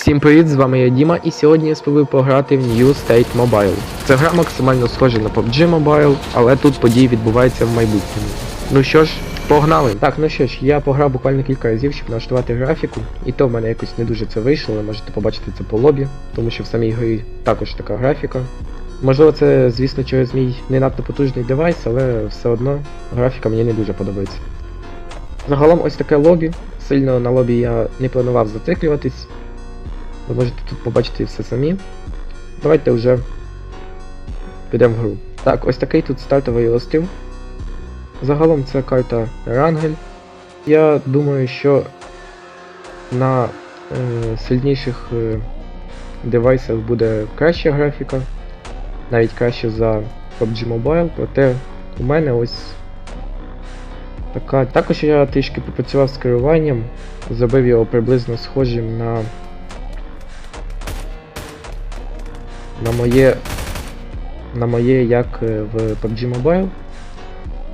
Всім привіт, з вами я Діма, і сьогодні я спробую пограти в New State Mobile. Це гра максимально схожа на PUBG Mobile, але тут події відбуваються в майбутньому. Ну що ж, погнали! Так, ну що ж, я пограв буквально кілька разів, щоб налаштувати графіку, і то в мене якось не дуже це вийшло, ви можете побачити це по лобі, тому що в самій грі також така графіка. Можливо, це, звісно, через мій не надто потужний девайс, але все одно графіка мені не дуже подобається. Загалом ось таке лобі. Сильно на лобі я не планував зациклюватись. Ви можете тут побачити все самі. Давайте вже підемо в гру. Так, ось такий тут стартовий острів. Загалом це карта Рангель. Я думаю, що на е, сильніших е, девайсах буде краща графіка, навіть краще за PUBG Mobile, проте у мене ось така. Також я трішки попрацював з керуванням, зробив його приблизно схожим на на моє на моє як е, в PUBG Mobile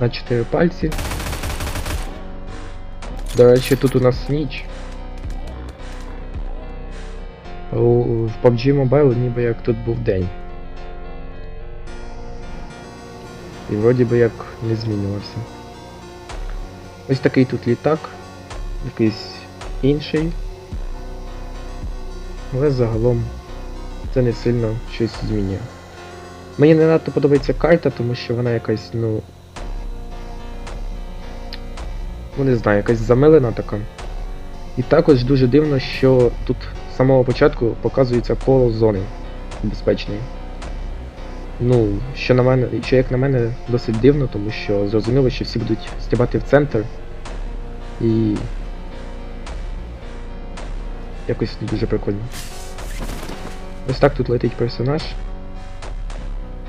на 4 пальці. До речі, тут у нас ніч. У, в PUBG Mobile ніби як тут був день. І вроді би як не змінювався. Ось такий тут літак, якийсь інший. Але загалом це не сильно щось змінює. Мені не надто подобається карта, тому що вона якась, ну. Ну не знаю, якась замилена така. І також дуже дивно, що тут з самого початку показується коло зони безпечної. Ну, що на мене, що як на мене досить дивно, тому що зрозуміло, що всі будуть стрибати в центр. І. Якось дуже прикольно. Ось так тут летить персонаж.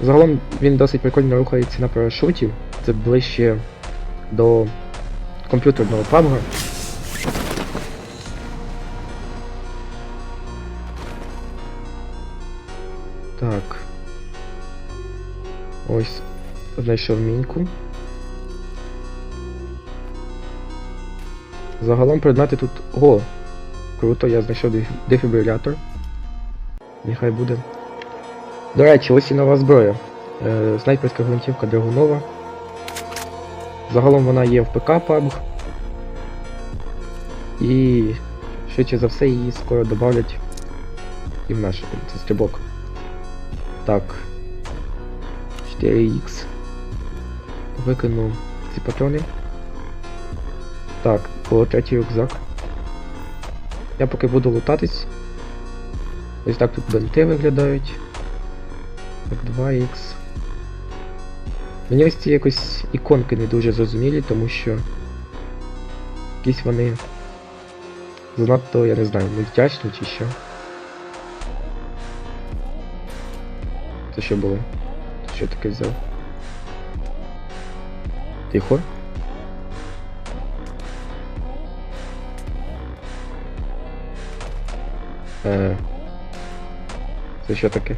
Загалом він досить прикольно рухається на парашуті. Це ближче до комп'ютерного PUBG. Так. Ось знайшов міньку. Загалом предмети тут... О! Круто, я знайшов дефібрилятор. Нехай буде. До речі, ось і нова зброя. Е, снайперська гвинтівка Драгунова. Загалом вона є в ПК PUBG. І швидше за все її скоро додавлять і в наш стрибок. Так. 4Х. Викину ці патрони. Так, було третій рюкзак. Я поки буду лутатись. Ось так тут бенти виглядають. Так, 2х. Мені ось ці якось іконки не дуже зрозумілі, тому що якісь вони занадто, я не знаю, невдячні чи що. Це що було? Що таке взяв? Тихо. Е. Таке?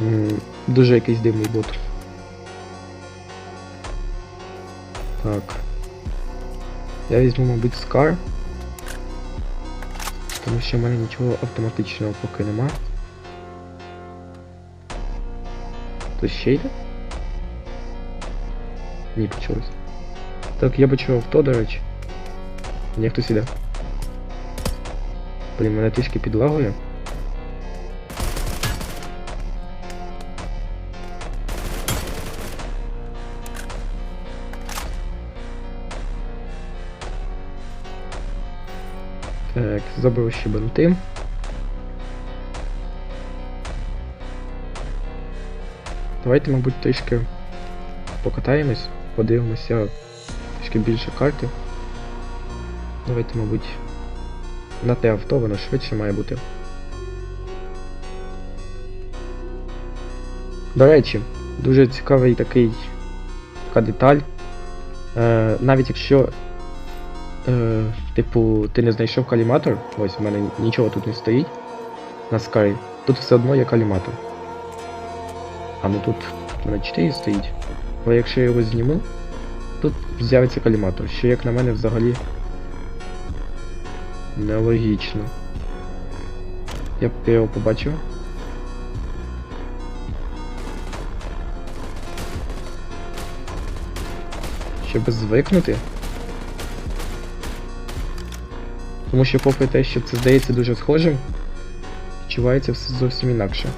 М, Дуже якийсь дивний бот. Так. Я візьму, мабуть, Scar. Тому що в мене нічого автоматичного поки нема. Хтось ще йде? Ні, почалось. Так, я почув авто, до речі. Ні, хтось іде. Блін, мене трішки підлагує. Так, забив ще бенти. Давайте, мабуть, трішки покатаємось, подивимося трішки більше карти. Давайте, мабуть, на те авто, воно швидше має бути. До речі, дуже цікавий такий така деталь. Е, навіть якщо. Е, типу, ти не знайшов каліматор, ось в мене нічого тут не стоїть на Sky, тут все одно є каліматор. А ну тут в мене 4 стоїть. Але якщо я його зніму, тут з'явиться каліматор, що як на мене взагалі нелогічно. Я б його побачив. Щоб звикнути. Тому що попри те, що це здається дуже схожим, відчувається все зовсім інакше.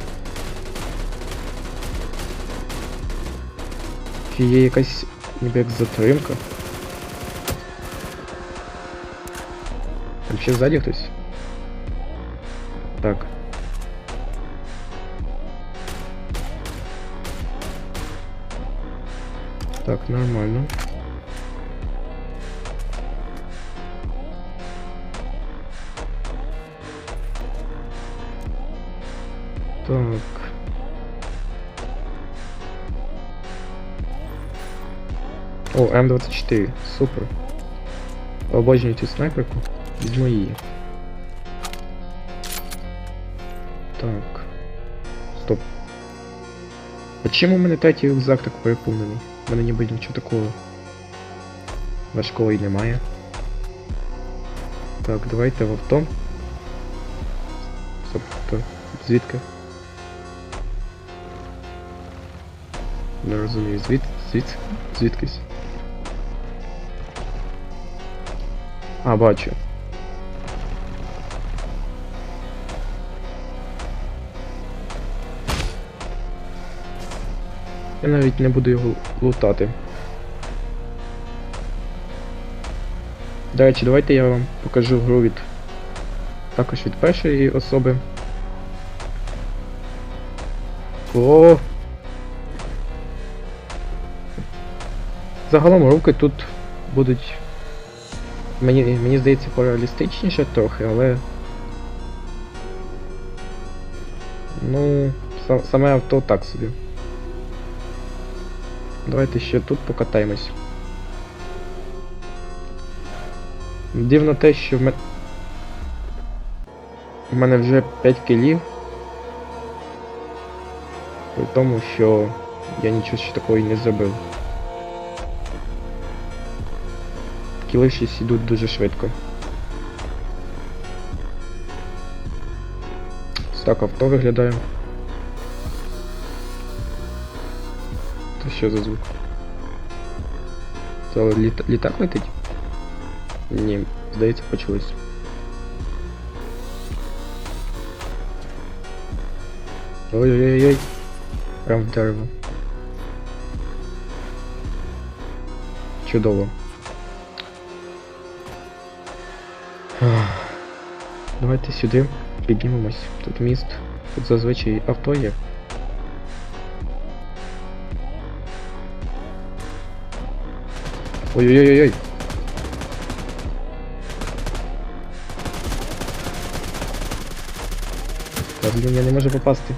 Чи є якась ніби як затримка? Там ще ззаді хтось? Так. Так, нормально. М24, супер. Обожнюю цю снайперку. Візьму її. Так. Стоп. А чим у мене третій рюкзак так переповнений? У мене ніби нічого такого важкого і немає. Так, давайте в авто. Стоп, то звідки? Не розумію, звід... звід... звідкись. А, бачу. Я навіть не буду його лутати. До речі, давайте я вам покажу гру від також від першої особи. О! Загалом руки тут будуть. Мені, мені здається, пореалістичніше трохи, але. Ну, са- саме авто так собі. Давайте ще тут покатаємось. Дивно те, що в мене. У мене вже 5 кілів. При тому, що я нічого ще такого і не зробив. Кіли щось йдуть дуже швидко. Ось Так авто виглядає. Це що за звук? Це літа... літак летить? Ні, здається, почулось. Ой-ой-ой-ой. Прям в дерево. Чудово. Давайте сюди піднімемось. Тут міст. Тут зазвичай авто є. Ой-ой-ой-ой. Та блін, я не можу попасти.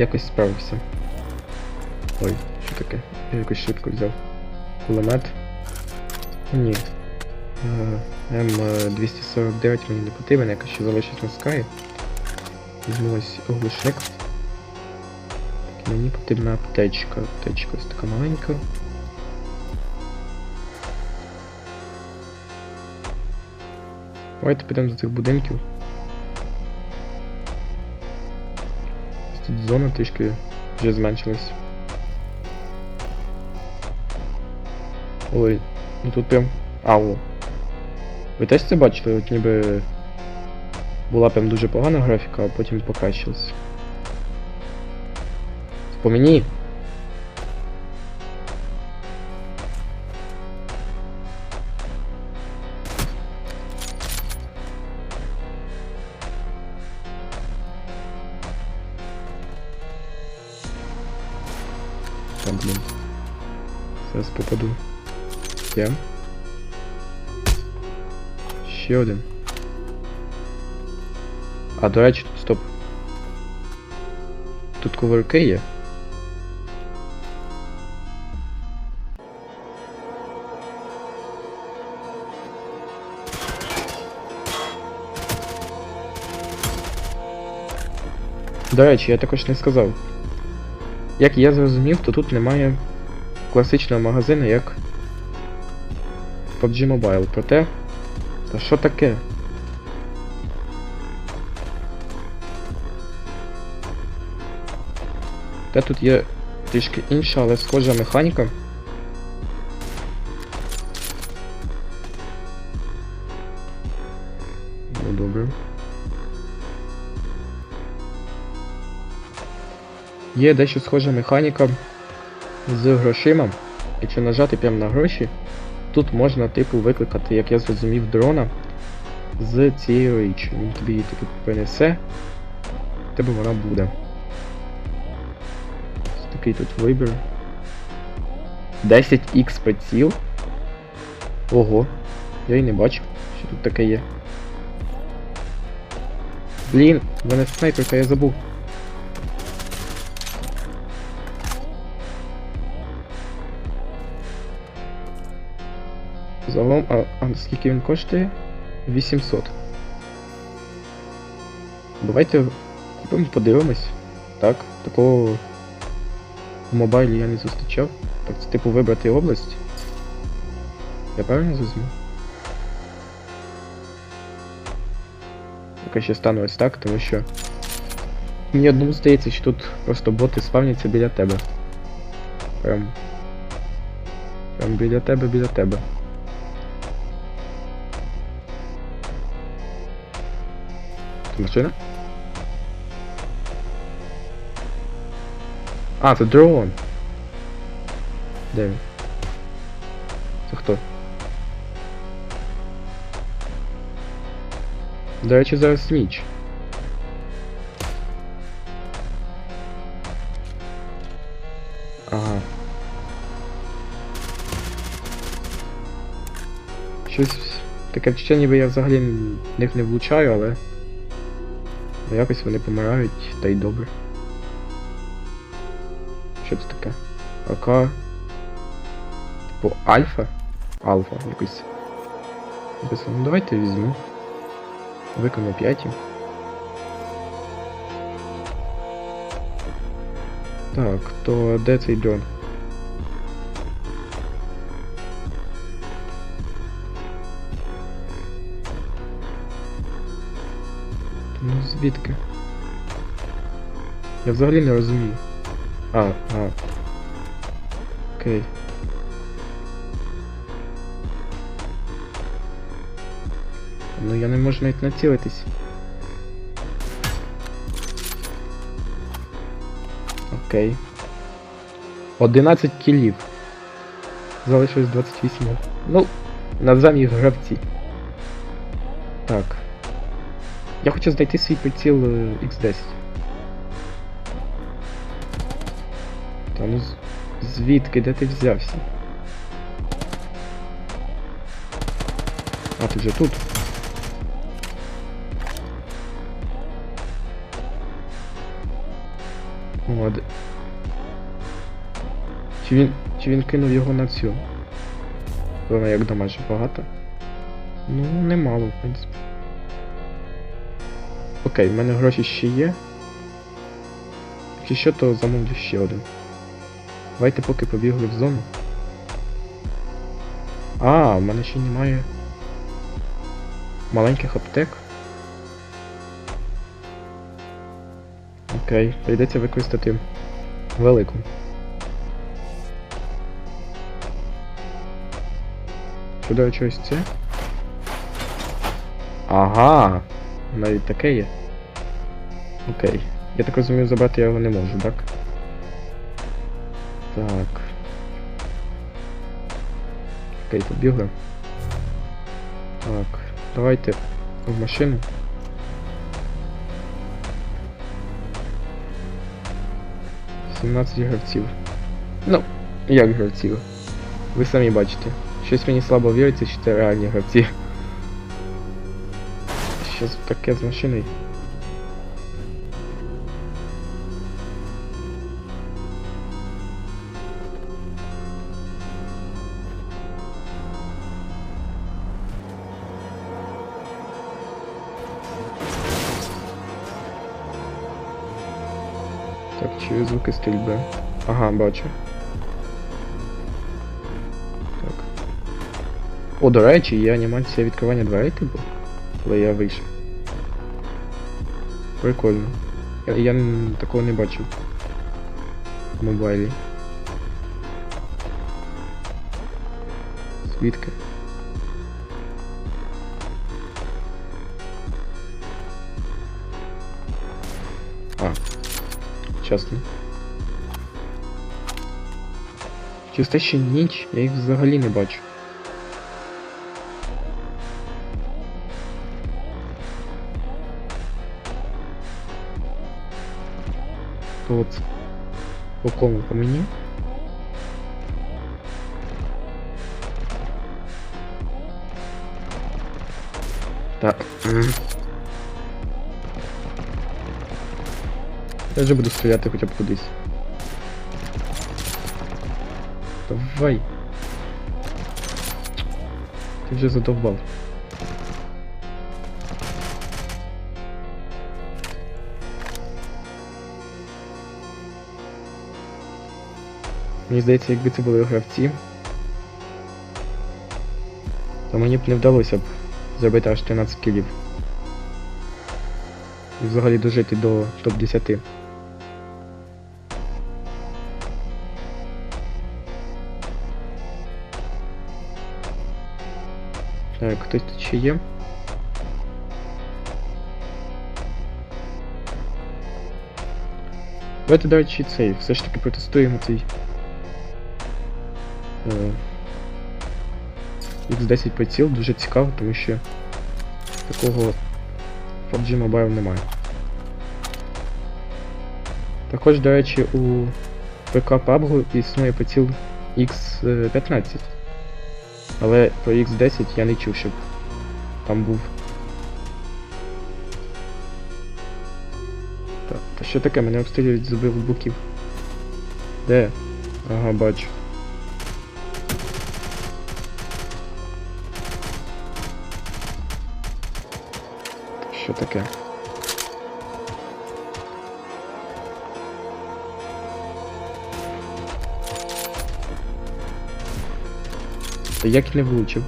Якось справився. Ой, що таке? Я якось швидко взяв. Кулемет. Ні. Е, М249 мені не потрібен, якось ще залишить на скай. Візьму ось оглушник. Мені потрібна аптечка. Аптечка ось така маленька. Давайте підемо до цих будинків. Зона трішки вже зменшилась. Ой, ну тут прям. Ау. Ви теж це бачили? От ніби була прям дуже погана графіка, а потім покращилась. По мені. Там, блін. Зараз попаду. Є. Ще один. А до тут стоп. Тут ковирки є. До речі, я також не сказав. Як я зрозумів, то тут немає класичного магазину, як PUBG Mobile. Проте. Та що таке? Та тут є трішки інша, але схожа механіка. Є дещо схожа механіка з грошима. Якщо нажати прямо на гроші, тут можна типу викликати, як я зрозумів, дрона з цією річчю. Він тобі її таки принесе, тебе вона буде. Такий тут вибір. 10х приціл. Ого, я й не бачив, що тут таке є. Блін, в мене снайперка, я забув. Загалом, а, а скільки він коштує? 800. Давайте купимо, подивимось. Так, такого в мобайлі я не зустрічав. Так, це типу вибрати область. Я правильно зрозумів? Поки ще стану ось так, тому що. Мені одному здається, що тут просто боти спавняться біля тебе. Прям. Прям біля тебе, біля тебе. Машина? А, це дрон. Де він? Це хто? До речі, зараз ніч. Ага. Щось таке відчуття, ніби я взагалі в них не влучаю, але. Якось вони помирають, та й добре. Що це таке? АК. Типу альфа? Алфа якось. Ну давайте візьму. Виконую 5. Так, то де цей дрон? Звідки? Я взагалі не розумію. А, а. Окей. Ну я не можу навіть націлитись. Окей. 11 кілів. Залишилось 28. Ну, назвемо їх гравці. Так. Я хочу знайти свій приціл е, X10. Та ну звідки, де ти взявся? А, ти вже тут. О, Чи він. Чи він кинув його на цю? Вона як дамажить багато? Ну, немало, в принципі. Окей, в мене гроші ще є. Якщо що, то замовлю ще один. Давайте поки побігли в зону. А, в мене ще немає маленьких аптек. Окей, прийдеться використати велику. До речі, це? Ага, навіть таке є. Окей. Я так розумію, забрати я його не можу, так? Так. Окей, побігли. Так, давайте в машину. Сімнадцять гравців. Ну, як гравців? Ви самі бачите. Щось мені слабо віриться, що це реальні гравці. Щось таке з машини. Так, чую звуки стрільби. Ага, бачу. Так. О, до речі, є анімація відкривання дверей типу, коли я вийшов. Прикольно. Я, я такого не бачив. В мобайлі. Свідки. А. Чесно. Чи це ще ніч? Я їх взагалі не бачу. То от. По кому? По мені? Так. Я вже буду стріляти хоча б кудись. Давай. Ти вже задовбав. Мені здається, якби це були гравці, то мені б не вдалося б зробити аж 13 кілів. І взагалі дожити до топ-10. Так, хтось тут ще є? Давайте, до речі, цей, все ж таки протестуємо цей. Е, X10 приціл, дуже цікаво, тому що такого PUBG Mobile немає. Також, до речі, у ПК PUBG існує приціл X15. Але про X10 я не чув, щоб там був. Так, та що таке? Мене обстрілюють з боків. Де? Ага, бачу. Що таке? Та як не влучив?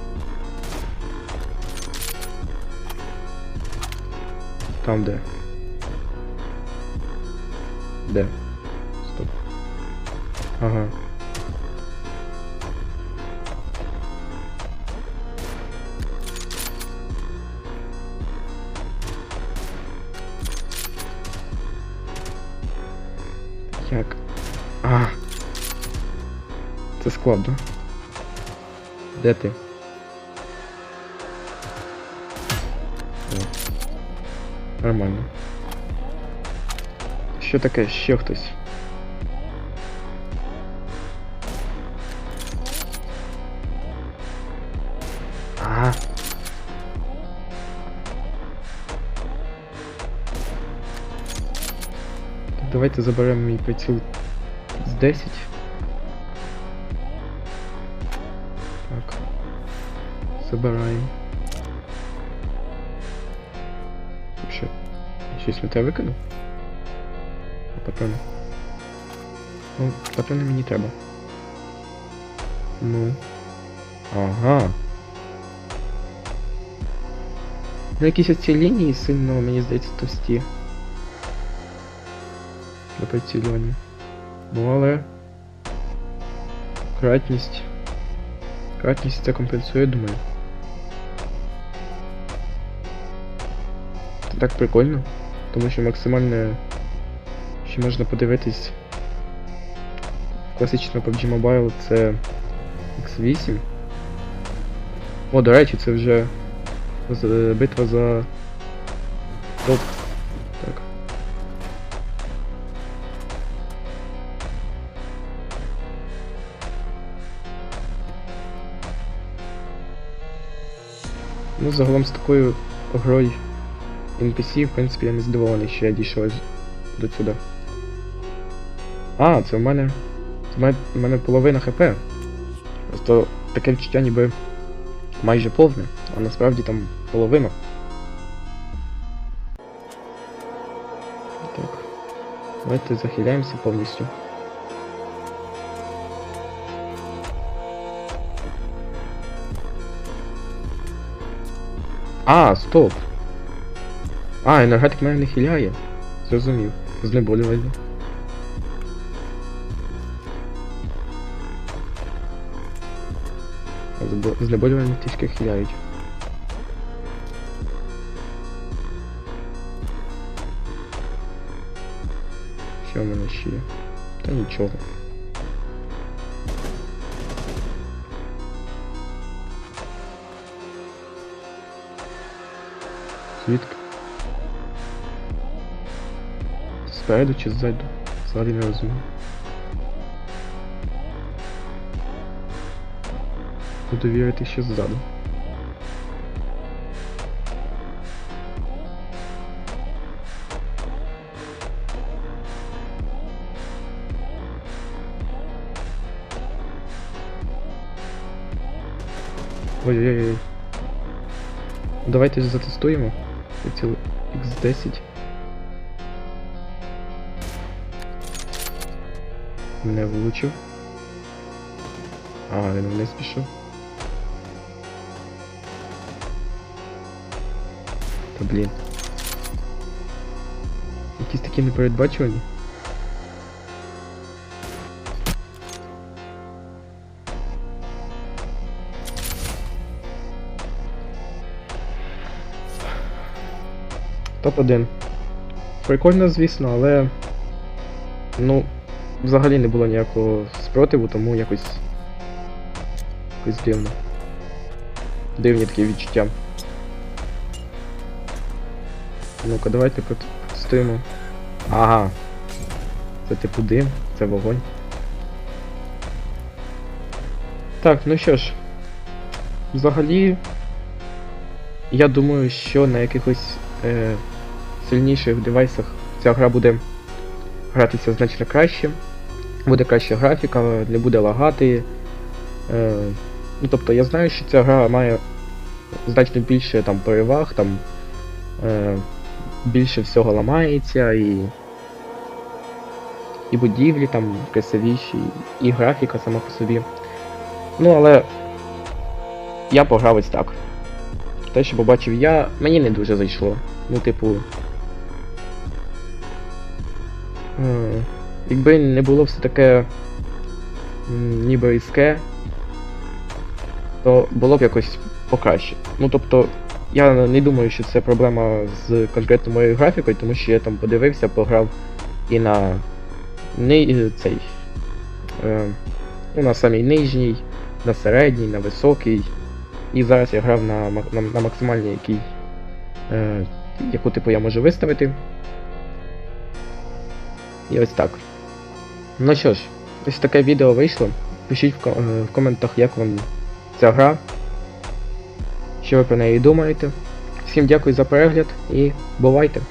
Там? Де? Де ти? О. Нормально. Що таке? Ще хтось? Давайте заберемо мій приціл з 10. Забираємо. Що? Я щось не те викинув? А патрони? Ну, патрони мені треба. Ну. Ага. Ну якісь оці лінії сильно, мені здається, товсті. Для прицілювання. Ну але. Кратність. Кратність це компенсує, думаю. Так прикольно, тому що максимально що можна подивитись в класичному PUBG Mobile це X8. О, до речі, це вже битва за топ. Так. Ну, загалом з такою грою NPC, в принципі, я не здивований, що я дійшов до сюди. А, це в мене. Це в мене, половина ХП. Просто таке відчуття ніби майже повне, а насправді там половина. Так. Давайте захиляємося повністю. А, стоп. А, енергетик мене не хиляє. Зрозумів. Знеболювальний. Збо- Знеболювальні трішки хиляють. Що в мене ще є? Та нічого. Звідки? Спереду чи ззаду? Взагалі не розумію. Буду вірити, що ззаду. Ой-ой-ой. Давайте затестуємо. Приціл X10. Не влучив. А, він вниз пішов. Та блін. Якісь такі непередбачувані. Топ-1. Прикольно, звісно, але. Ну, взагалі не було ніякого спротиву, тому якось. Якось дивно. Дивні такі відчуття. Ну-ка, давайте прот- протестуємо. Ага. Це типу дим, це вогонь. Так, ну що ж. Взагалі. Я думаю, що на якихось е, сильніших девайсах ця гра буде гратися значно краще. Буде краща графіка, не буде лагати. Е, ну, тобто я знаю, що ця гра має значно більше там переваг, там е, більше всього ламається і. І будівлі там красивіші, і графіка сама по собі. Ну, але я пограв ось так. Те, що побачив я, мені не дуже зайшло. Ну, типу. е, Якби не було все таке ніби різке, то було б якось покраще. Ну тобто, я не думаю, що це проблема з конкретно моєю графікою, тому що я там подивився, пограв і на ни... цей. Е, ну, на самій нижній, на середній, на високий. І зараз я грав на, на, на максимальній, який, е, яку типу я можу виставити. І ось так. Ну що ж, ось таке відео вийшло. Пишіть в, е, в коментах, як вам ця гра. Що ви про неї думаєте. Всім дякую за перегляд і бувайте!